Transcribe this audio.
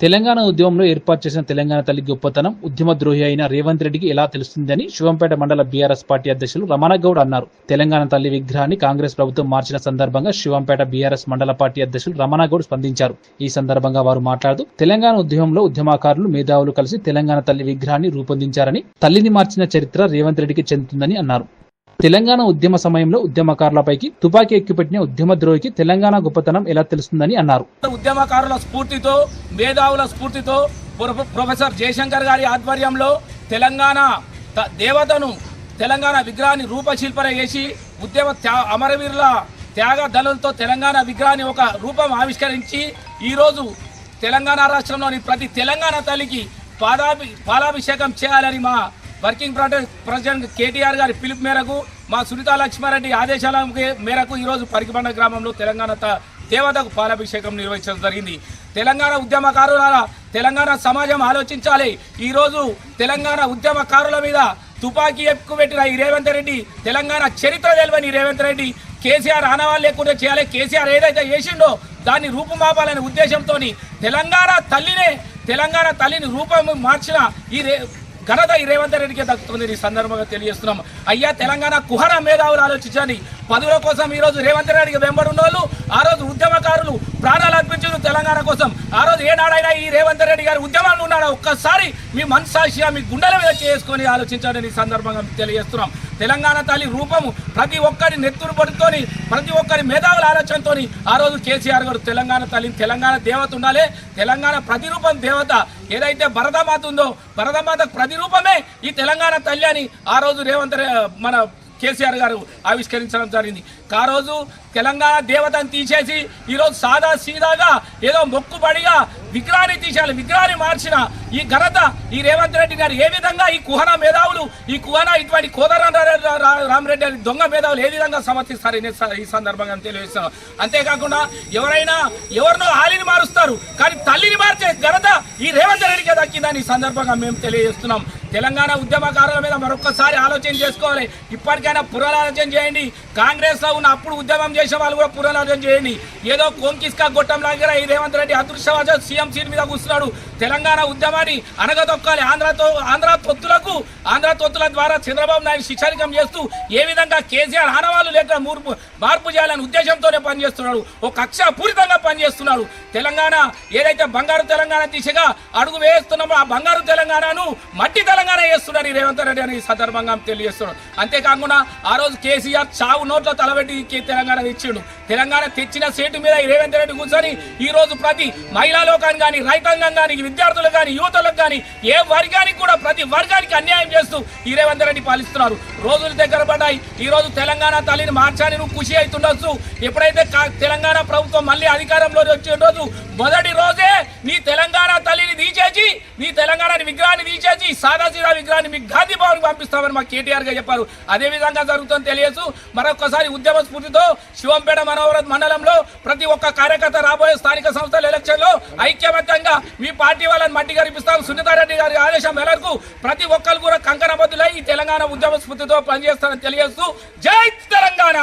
తెలంగాణ ఉద్యమంలో ఏర్పాటు చేసిన తెలంగాణ తల్లి గొప్పతనం ఉద్యమ ద్రోహి అయిన రేవంత్ రెడ్డికి ఎలా తెలుస్తుందని శివంపేట మండల బీఆర్ఎస్ పార్టీ అధ్యక్షులు రమణగౌడ్ అన్నారు. తెలంగాణ తల్లి విగ్రహాన్ని కాంగ్రెస్ ప్రభుత్వం మార్చిన సందర్భంగా శివంపేట బీఆర్ఎస్ మండల పార్టీ అధ్యక్షులు రమణగౌడ్ స్పందించారు. ఈ సందర్భంగా వారు మాట్లాడుతూ తెలంగాణ ఉద్యమంలో ఉద్యమకారులు మేధావులు కలిసి తెలంగాణ తల్లి విగ్రహాన్ని రూపొందించారని తల్లిని మార్చిన చరిత్ర రేవంత్ రెడ్డికి చెందుతుందని అన్నారు. తెలంగాణ ఉద్యమ సమయంలో ఉద్యమకారులపైకి తుపాకీ ఎక్కిపెట్టిన ఉద్యమ ద్రోహికి తెలంగాణ గొప్పతనం ఎలా తెలుస్తుందని అన్నారు. ఉద్యమకారుల స్ఫూర్తితో మేధావుల స్ఫూర్తితో ప్రొఫ- ప్రొఫెసర్ జయశంకర్ గారి ఆధ్వర్యంలో తెలంగాణ దేవతను తెలంగాణ విగ్రహాన్ని రూపశిల్పన చేసి ఉద్యమ త్యా- అమరవీరుల త్యాగ దళంతో తెలంగాణ విగ్రహాన్ని ఒక రూపం ఆవిష్కరించి ఈరోజు తెలంగాణ రాష్ట్రంలోని ప్రతి తెలంగాణ తల్లికి పాదాభి పాలాభిషేకం చేయాలని మా వర్కింగ్ ప్రెసిడెంట్ కేటీఆర్ గారి పిలుపు మేరకు మా సునీతా లక్ష్మారెడ్డి ఆదేశాల మేరకు ఈరోజు పరికిబండ గ్రామంలో తెలంగాణ దేవతకు పాలాభిషేకం నిర్వహించడం జరిగింది. తెలంగాణ ఉద్యమకారుల తెలంగాణ సమాజం ఆలోచించాలి. ఈరోజు తెలంగాణ ఉద్యమకారుల మీద తుపాకీ ఎక్కుపెట్టిన ఈ రేవంత్ రెడ్డి తెలంగాణ చరిత్ర తెలియని రేవంత్ రెడ్డి కేసీఆర్ ఆనవాళ్ళు లేకుండా చేయాలి. కేసీఆర్ ఏదైతే చేసిండో దాన్ని రూపుమాపాలనే ఉద్దేశంతో తెలంగాణ తల్లినే తెలంగాణ తల్లిని రూపం మార్చిన ఈ రే ఘనత ఈ రేవంత్ రెడ్డికి దక్కుతుంది ఈ సందర్భంగా తెలియజేస్తున్నాం. అయ్యా తెలంగాణ కుహర మేధావులు ఆలోచించండి. పదవుల కోసం ఈ రోజు రేవంత్ రెడ్డికి వెంబడి వాళ్ళు ఆ రోజు తెలంగాణ కోసం ఆ రోజు ఏనాడైనా ఈ రేవంత్ రెడ్డి గారి ఉద్యమాలు ఉన్నాడా? ఒక్కసారి మీ మనసాక్షిగా మీ గుండెల మీద చేసుకొని ఆలోచించాలని సందర్భంగా తెలియజేస్తున్నాం. తెలంగాణ తల్లి రూపము ప్రతి ఒక్కరి నెత్తురు పడుతోని ప్రతి ఒక్కరి మేధావుల ఆలోచనతో ఆ రోజు కేసీఆర్ గారు తెలంగాణ తల్లిని తెలంగాణ దేవత ఉండాలి. తెలంగాణ ప్రతిరూపం దేవత ఏదైతే భరతమాత ఉందో భరతమాత ప్రతిరూపమే ఈ తెలంగాణ తల్లి అని ఆ రోజు రేవంత్ మన కేసీఆర్ గారు ఆవిష్కరించడం జరిగింది. ఆ రోజు తెలంగాణ దేవతను తీసేసి ఈరోజు సాదా సీదాగా ఏదో మొక్కుబడిగా విగ్రహాన్ని తీసేయాలి విగ్రహాన్ని మార్చిన ఈ ఘనత ఈ రేవంత్ రెడ్డి గారు ఏ విధంగా ఈ కుహన మేధావులు ఈ కుహన ఇటువంటి కోదరాం రామరెడ్డి అని దొంగ మేధావులు ఏ విధంగా సమర్థిస్తారు ఈ సందర్భంగా తెలియజేస్తున్నాం. అంతేకాకుండా ఎవరైనా ఎవరినో ఆలిని మారుస్తారు కానీ తల్లిని మార్చే ఘనత ఈ రేవంత్ రెడ్డికి దక్కిందని ఈ సందర్భంగా మేము తెలియజేస్తున్నాం. తెలంగాణ ఉద్యమకారుల మీద మరొకసారి ఆలోచన చేసుకోవాలి. ఇప్పటికైనా పునరాలోచన చేయండి. కాంగ్రెస్లో ఉన్న అప్పుడు ఉద్యమం చేసే వాళ్ళు కూడా పునరాలోచన చేయండి. ఏదో కోంకిస్కా గొట్టం లాగా ఈ రేవంత్ రెడ్డి అదృష్టవాద సీఎం సీట్ మీద కూర్చున్నాడు. తెలంగాణ ఉద్యమాన్ని అనగదొక్కాలి. ఆంధ్రతో ఆంధ్ర తొత్తులకు ఆంధ్ర తొత్తుల ద్వారా చంద్రబాబు నాయుడు శిక్షారికం చేస్తూ ఏ విధంగా కేసీఆర్ ఆనవాళ్ళు లేక మూర్పు మార్పు చేయాలనే ఉద్దేశంతోనే పనిచేస్తున్నాడు. ఒక కక్ష పూరితంగా పనిచేస్తున్నాడు. తెలంగాణ ఏదైతే బంగారు తెలంగాణ దిశగా అడుగు వేస్తున్నామో ఆ బంగారు తెలంగాణను మట్టి తెలంగాణ చేస్తున్నాడు ఈ రేవంత్ రెడ్డి అని ఈ సందర్భంగా తెలియజేస్తున్నాడు. అంతేకాకుండా ఆ రోజు కేసీఆర్ చావు నోట్లో తలబెట్టి తెలంగాణ తెచ్చిండు. తెలంగాణ తెచ్చిన సీటు మీద ఈ రేవంత్ రెడ్డి కూర్చొని ఈ రోజు ప్రతి మహిళా లోకాన్ని కానీ రైతాంగం కానీ విద్యార్థులకు కానీ యువతలకు కానీ ఏ వర్గానికి కూడా ప్రతి వర్గానికి అన్యాయం చేస్తూ ఈ రేవంత్ రెడ్డి పాలిస్తున్నారు. రోజులు దగ్గర పడ్డాయి. ఈ రోజు తెలంగాణ తల్లిని మార్చాలని నువ్వు ఖుషి అవుతుండొచ్చు. ఎప్పుడైతే తెలంగాణ ప్రభుత్వం మళ్ళీ అధికారంలో వచ్చిన రోజు మొదటి రోజే నీ తెలంగాణ తల్లిని తీసేసి నీ తెలంగాణ విగ్రహాన్ని తీసేసి విగ్రహాన్ని మీ గాంధీ భవన్ పంపిస్తామని మా కేటీఆర్గా చెప్పారు. అదే విధంగా జరుగుతుందని తెలియదు మరొకసారి ఉద్యమ స్ఫూర్తితో శివంపేట మనోహరత్ మండలంలో ప్రతి ఒక్క కార్యకర్త రాబోయే స్థానిక సంస్థల ఎలక్షన్లో ఐక్యమత్యంగా మీ పార్టీ వాళ్ళని మట్టి గరిపిస్తాం. సునీతారెడ్డి గారి ఆదేశం మేరకు ప్రతి ఒక్కరు కూడా కంకణబద్దులై ఈ తెలంగాణ ఉద్యమ స్ఫూర్తితో పనిచేస్తారని తెలియజేస్తూ జై తెలంగాణ!